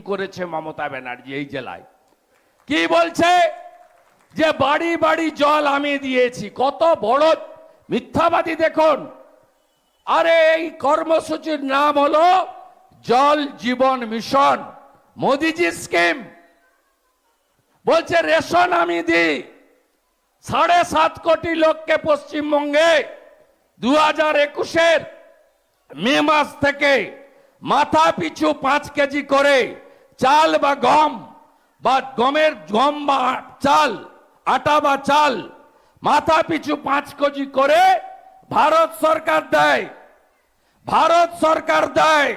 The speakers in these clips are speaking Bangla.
করেছে মমতা ব্যানার্জি এই জেলায়। কি বলছে? যে বাড়ি বাড়ি জল আমি দিয়েছি, কত বড় মিথ্যাবাদী দেখুন। আরে এই কর্মসূচির নাম হলো জল জীবন মিশন, মোদিজি স্কিম। বলছে, রেশন আমি দিই। সাড়ে সাত কোটি লোককে পশ্চিমবঙ্গে দু হাজার একুশের মে মাস থেকে মাথা পিছু পাঁচ কেজি করে চাল বা গম বা গমের গম বা চাল, আটা বা চাল, মাথা পিছু পাঁচ কেজি করে ভারত সরকার দেয়। ভারত সরকার দেয়।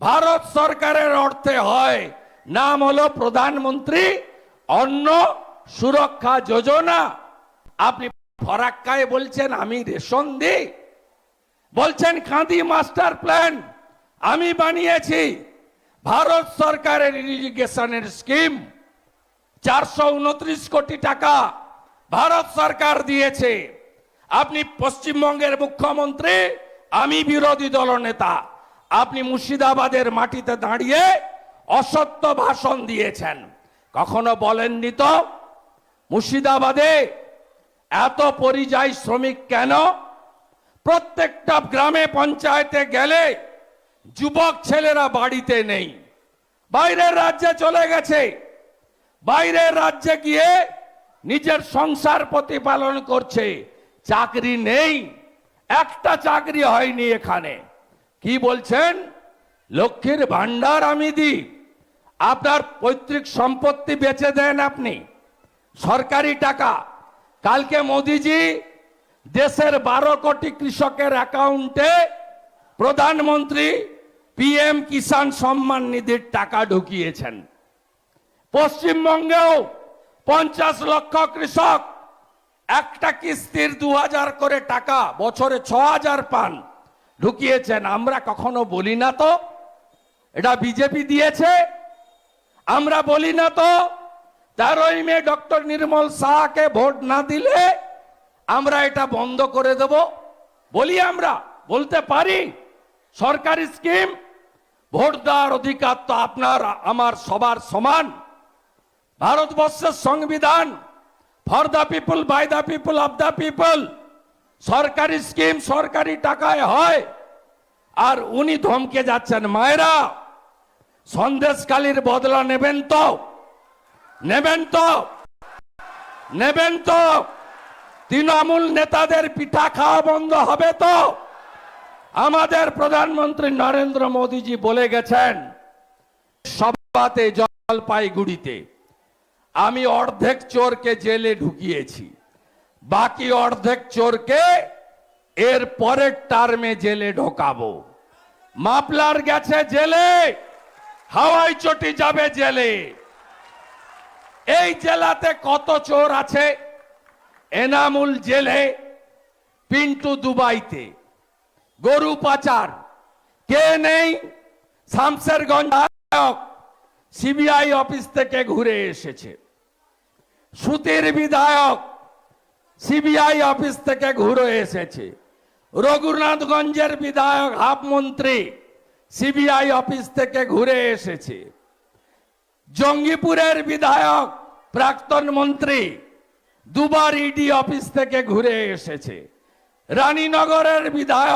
ভারত সরকারের অর্থে হয়, নাম হলো প্রধানমন্ত্রী অন্ন সুরক্ষা যোজনা। আপনি ফরাক্কায় বলছেন, আমি রেশন দিই? বলছেন কাঁদি মাস্টার প্ল্যান আমি বানিয়েছি। ভারত সরকারের ইরিগেশনের স্কিম চারশো উনত্রিশ কোটি টাকা ভারত সরকার দিয়েছে। আপনি পশ্চিমবঙ্গের মুখ্যমন্ত্রী, আমি বিরোধী দলনেতা আপনি মুর্শিদাবাদের মাটিতে দাঁড়িয়ে অসত্য ভাষণ দিয়েছেন। কখনো বলেননি তো, মুর্শিদাবাদে এত পরিযায়ী শ্রমিক কেন? প্রত্যেকটা গ্রামে পঞ্চায়েতে গেলে যুবক ছেলেরা বাড়িতে নেই। বাইরের রাজ্যে চলে গেছে। বাইরের রাজ্যে গিয়ে নিজের সংসার প্রতিপালন করছে। চাকরি নেই। একটা চাকরি হয়নি এখানে। কি বলছেন? লক্ষ্মীর ভান্ডার আমি দিই। আপনার পৈতৃক সম্পত্তি বেচে দেন আপনি। সরকারি টাকা। কালকে মোদিজি দেশের বারো কোটি কৃষকের অ্যাকাউন্টে প্রধানমন্ত্রী পিএম কিষাণ সম্মান নিধির টাকা ঢুকিয়েছেন। পশ্চিমবঙ্গেও পঞ্চাশ লক্ষ কৃষক একটা কিস্তির দু হাজার করে টাকা বছরে ছ হাজার পান ঢুকিয়েছেন। আমরা কখনো বলি না তো, এটা বিজেপি দিয়েছে। আমরা বলি না তো, তেরোই মে ডক্টর নির্মল শাহকে ভোট না দিলে আমরা এটা বন্ধ করে দেব। বলি আমরা, বলতে পারি। সরকারি স্কিম ভোট দেওয়ার অধিকার তো আপনার, আমার সবার সমান। ভারতবর্ষের সংবিধান for the people by the people of the people সরকারি স্কিম সরকারি টাকায় হয়। আর উনি ধমকে যাচ্ছেন, মায়েরা, সন্দেশকালীর বদলা নেবেন তো। নেবেন তো। নেবেন তো। তৃণমূল নেতাদের পিঠা খাওয়া বন্ধ হবে তো। আমাদের প্রধানমন্ত্রী নরেন্দ্র মোদীজি বলে গেছেন সভাতে জলপাইগুড়িতে আমি অর্ধেক চোরকে জেলে ঢুকিয়েছি, বাকি অর্ধেক চোরকে এর পরের টার্মে জেলে ঢোকাবো। মাপলার গেছে জেলে, হাওয়াই চটি যাবে জেলে। এই জেলাতে কত চোর আছে? এনামুল জেলে, পিন্টু দুবাইতে। গরু পাচার। কে নেই? শামসেরগঞ্জ সিবিআই অফিস থেকে ঘুরে এসেছে। সুতির বিধায়ক সিবিআই অফিস থেকে ঘুরে এসেছে। রঘুনাথগঞ্জের বিধায়ক হাফ মন্ত্রী সিবিআই অফিস থেকে ঘুরে এসেছে। জঙ্গিপুরের বিধায়ক প্রাক্তন মন্ত্রী দুবার ইডি অফিস থেকে ঘুরে এসেছে। রানীনগরের বিধায়ক